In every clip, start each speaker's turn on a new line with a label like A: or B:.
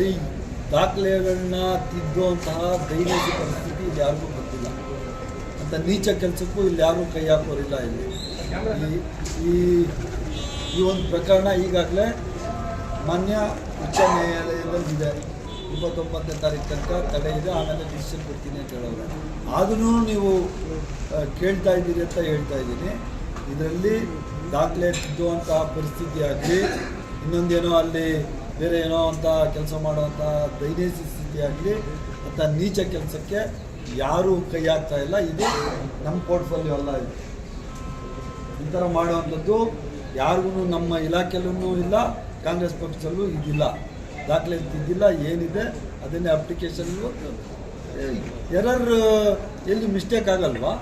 A: ಇದರಲ್ಲಿ ದಾಖಲೆಗಳನ್ನ ತಿದ್ದುವಂತಹ ದೈನಿಕ ಪರಿಸ್ಥಿತಿ ಇಲ್ಲಿ ಯಾರಿಗೂ ಗೊತ್ತಿಲ್ಲ. ಅಂತ ನೀಚ ಕೆಲಸಕ್ಕೂ ಇಲ್ಲಿ ಯಾರೂ ಕೈ ಹಾಕೋರಿಲ್ಲ ಇಲ್ಲಿ. ಈ- ಈ ಈ ಒಂದು ಪ್ರಕರಣ ಈಗಾಗಲೇ ಮಾನ್ಯ ಉಚ್ಚ ನ್ಯಾಯಾಲಯದಲ್ಲಿದೆ. ಇಪ್ಪತ್ತೊಂಬತ್ತನೇ ತಾರೀಕು ತನಕ ತಡೆ ಇದೆ, ಆಮೇಲೆ ಡಿಸಿಷನ್ ಕೊಡ್ತೀನಿ ಅಂತ ಹೇಳೋರು. ಆದ್ರೂ ನೀವು ಕೇಳ್ತಾ ಇದ್ದೀರಿ ಅಂತ ಹೇಳ್ತಾ ಇದ್ದೀನಿ. ಇದರಲ್ಲಿ ದಾಖಲೆ ತಿದ್ದುವಂತಹ ಪರಿಸ್ಥಿತಿ ಆಗಲಿ ಇನ್ನೊಂದೇನೋ ಅಲ್ಲಿ ಬೇರೆ ಏನೋ ಅಂತ ಕೆಲಸ ಮಾಡುವಂಥ ಸ್ಥಿತಿ ಆಗಲಿ ಅಂತ ನೀಚ ಕೆಲಸಕ್ಕೆ ಯಾರೂ ಕೈ ಹಾಕ್ತಾ ಇಲ್ಲ. ಇದು ನಮ್ಮ ಪೋರ್ಟ್ಫೋಲಿಯೋ ಅಲ್ಲ ಇದು. ಈ ಥರ ಮಾಡುವಂಥದ್ದು ಯಾರಿಗೂ ನಮ್ಮ ಇಲಾಖೆಯಲ್ಲೂ ಇಲ್ಲ, ಕಾಂಗ್ರೆಸ್ ಪಕ್ಷದಲ್ಲೂ ಇದಿಲ್ಲ. ದಾಖಲೆ ಇದ್ದಿಲ್ಲ ಏನಿದೆ, ಅದನ್ನೇ ಅಪ್ಲಿಕೇಶನ್ ಎರರ್ ಎಲ್ಲಿ ಮಿಸ್ಟೇಕ್ ಆಗಲ್ವಾ?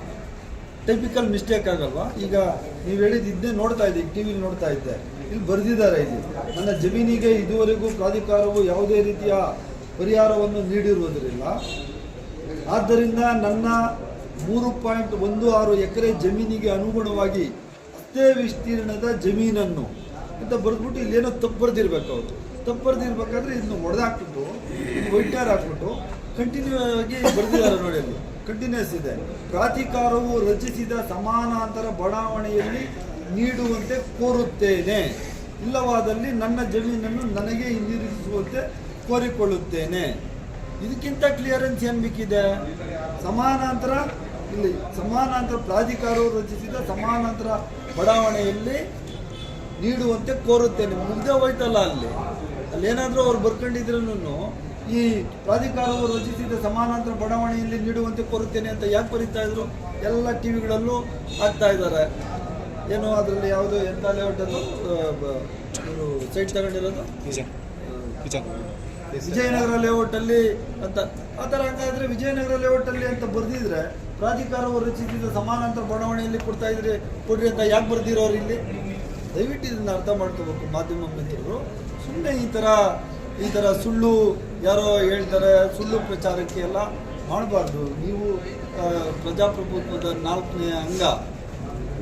A: ಟೈಪಿಕಲ್ ಮಿಸ್ಟೇಕ್ ಆಗಲ್ವಾ? ಈಗ ನೀವು ಹೇಳಿದ್ದು ಇದನ್ನೇ ನೋಡ್ತಾ ಇದ್ದೆ ಟಿ ವಿಲಿ ನೋಡ್ತಾ ಇದ್ದೆ. ಇಲ್ಲಿ ಬರೆದಿದ್ದಾರೆ ಇಲ್ಲಿ. ನನ್ನ ಜಮೀನಿಗೆ ಇದುವರೆಗೂ ಪ್ರಾಧಿಕಾರವು ಯಾವುದೇ ರೀತಿಯ ಪರಿಹಾರವನ್ನು ನೀಡಿರುವುದರಿಂದ ಆದ್ದರಿಂದ ನನ್ನ ಮೂರು ಪಾಯಿಂಟ್ ಒಂದು ಆರು ಎಕರೆ ಜಮೀನಿಗೆ ಅನುಗುಣವಾಗಿ ಅಷ್ಟೇ ವಿಸ್ತೀರ್ಣದ ಜಮೀನನ್ನು ಅಂತ ಬರೆದ್ಬಿಟ್ಟು ಇಲ್ಲೇನೋ ತಪ್ಪು ಬರೆದಿರ್ಬೇಕು ಅವರು. ತಪ್ಪು ಬರೆದಿರ್ಬೇಕಾದ್ರೆ ಇದನ್ನು ಹೊಡೆದಾಕ್ಬಿಟ್ಟು ವೈಟ್ನರ್ ಹಾಕ್ಬಿಟ್ಟು ಕಂಟಿನ್ಯೂ ಆಗಿ ಬರೆದಿದ್ದಾರೆ ನೋಡಿ ಅಲ್ಲಿ. ಕಂಟಿನ್ಯೂಸ್ ಇದೆ. ಪ್ರಾಧಿಕಾರವು ರಚಿಸಿದ ಸಮಾನಾಂತರ ಬಡಾವಣೆಯಲ್ಲಿ ನೀಡುವಂತೆ ಕೋರುತ್ತೇನೆ. ಇಲ್ಲವಾದಲ್ಲಿ ನನ್ನ ಜಮೀನನ್ನು ನನಗೆ ಹಿಂದಿರುಗಿಸುವಂತೆ ಕೋರಿಕೊಳ್ಳುತ್ತೇನೆ. ಇದಕ್ಕಿಂತ ಕ್ಲಿಯರೆನ್ಸ್ ಏನು ಬೇಕಿದೆ? ಸಮಾನಾಂತರ ಇಲ್ಲಿ ಸಮಾನಾಂತರ ಪ್ರಾಧಿಕಾರವು ರಚಿಸಿದ ಸಮಾನಾಂತರ ಬಡಾವಣೆಯಲ್ಲಿ ನೀಡುವಂತೆ ಕೋರುತ್ತೇನೆ. ಮುಂದೆ ಹೋಯ್ತಲ್ಲ ಅಲ್ಲಿ. ಅಲ್ಲಿ ಏನಾದರೂ ಅವ್ರು ಬರ್ಕೊಂಡಿದ್ರೂ ಈ ಪ್ರಾಧಿಕಾರವು ರಚಿಸಿದ ಸಮಾನಾಂತರ ಬಡಾವಣೆಯಲ್ಲಿ ನೀಡುವಂತೆ ಕೋರುತ್ತೇನೆ ಅಂತ ಯಾಕೆ ಬರೀತಾ ಇದ್ರು? ಎಲ್ಲ ಟಿ ವಿಗಳಲ್ಲೂ ಹಾಕ್ತಾ ಇದ್ದಾರೆ. ಏನು ಅದರಲ್ಲಿ ಯಾವುದು ಎಂಥ ಲೇಔಟ್ ಅದು ಇವರು ಸೈಟ್ ತಗೊಂಡಿರೋದು? ವಿಜಯನಗರ ಲೇಔಟಲ್ಲಿ ಅಂತ. ಆ ಥರ ಹಂಗಾದ್ರೆ ವಿಜಯನಗರ ಲೇಔಟಲ್ಲಿ ಅಂತ ಬರೆದಿದ್ರೆ ಪ್ರಾಧಿಕಾರವು ರಚಿಸಿದ ಸಮಾನಾಂತರ ಬಡಾವಣೆಯಲ್ಲಿ ಕೊಡ್ತಾ ಇದ್ರೆ ಕೊಡ್ರಿ ಅಂತ ಯಾಕೆ ಬರ್ದಿರೋರು ಇಲ್ಲಿ? ದಯವಿಟ್ಟು ಇದನ್ನು ಅರ್ಥ ಮಾಡ್ಕೋಬೇಕು ಮಾಧ್ಯಮ ಮಿತ್ರರು. ಸುಮ್ಮನೆ ಈ ಥರ ಈ ಥರ ಸುಳ್ಳು ಯಾರೋ ಹೇಳ್ತಾರೆ ಸುಳ್ಳು ಪ್ರಚಾರಕ್ಕೆ ಎಲ್ಲ ಮಾಡಬಾರ್ದು. ನೀವು ಪ್ರಜಾಪ್ರಭುತ್ವದ ನಾಲ್ಕನೇ ಅಂಗ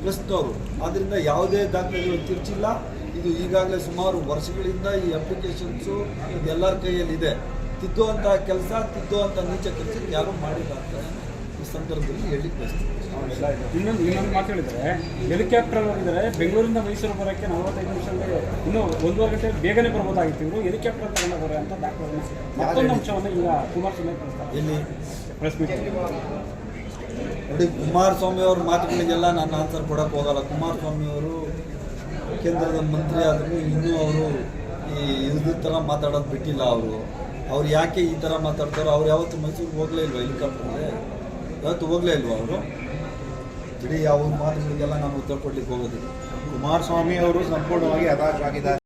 A: ಪ್ರೆಸ್ನವರು ಆದ್ದರಿಂದ ಯಾವುದೇ ದಾಖಲೆಗಳು ತಿರುಚಿಲ್ಲ. ಇದು ಈಗಾಗಲೇ ಸುಮಾರು ವರ್ಷಗಳಿಂದ ಈ ಅಪ್ಲಿಕೇಶನ್ಸು ಎಲ್ಲರ ಕೈಯಲ್ಲಿದೆ. ತಿದ್ದುವಂಥ ಕೆಲಸ ತಿದ್ದುವಂಥ ನೀಚ ಕೆಲಸಕ್ಕೆ ಯಾರೂ ಮಾಡಿಲ್ಲ ಅಂತ ಈ ಸಂದರ್ಭದಲ್ಲಿ ಹೇಳಿ ಬಯಸ್ತೀನಿ.
B: ಇನ್ನೊಂದು ಇನ್ನೊಂದು ಮಾತು ಹೇಳಿದರೆ ಹೆಲಿಕಾಪ್ಟರ್ ಹೋಗಿದ್ದಾರೆ ಬೆಂಗಳೂರಿಂದ ಮೈಸೂರು ಬರೋಕ್ಕೆ ನಲವತ್ತೈದು ನಿಮಿಷದಲ್ಲಿ ಇನ್ನೂ ಒಂದೂವರೆ ಗಂಟೆ ಬೇಗನೆ ಬರ್ಬೋದಾಗಿತ್ತು. ಇವರು ಹೆಲಿಕಾಪ್ಟರ್ ತಗೊಂಡೋಗ್ರೆ ಅಂತ ದಾಖಲೆ ಮತ್ತೊಂದು ಅಂಶವನ್ನು ಈಗ ಕುಮಾರಸ್ವಾಮಿ ಸ್ವಾಮಿ
A: ಎಲ್ಲಿ?
B: ಪ್ರೆಸ್ ಮೀಟ್
A: ನೋಡಿ, ಕುಮಾರಸ್ವಾಮಿ ಅವ್ರ ಮಾತುಗಳಿಗೆಲ್ಲ ನಾನು ಆನ್ಸರ್ ಕೊಡಕ್ಕೆ ಹೋಗಲ್ಲ. ಕುಮಾರಸ್ವಾಮಿ ಅವರು ಕೇಂದ್ರದ ಮಂತ್ರಿ ಆದರೂ ಇನ್ನೂ ಅವರು ಈ ಇದ್ರ ಥರ ಮಾತಾಡೋದು ಬಿಟ್ಟಿಲ್ಲ ಅವರು. ಅವ್ರು ಯಾಕೆ ಈ ಥರ ಮಾತಾಡ್ತಾರೋ, ಅವ್ರು ಯಾವತ್ತು ಮೈಸೂರಿಗೆ ಹೋಗಲೇ ಇಲ್ವಾ ಹೆಲಿಕಾಪ್ಟರ್ಗೆ? ಯಾವತ್ತು ಹೋಗಲೇ ಇಲ್ವಾ ಅವರು? ಬಿಡಿ ಅವ್ರ ಮಾತುಗಳಿಗೆಲ್ಲ ನಾನು ಉತ್ತರ ಕೊಡ್ಲಿಕ್ಕೆ ಹೋಗೋದಿಲ್ಲ.
C: ಕುಮಾರಸ್ವಾಮಿ ಅವರು ಸಂಪೂರ್ಣವಾಗಿ ಹತಾಶರಾಗಿದ್ದಾರೆ.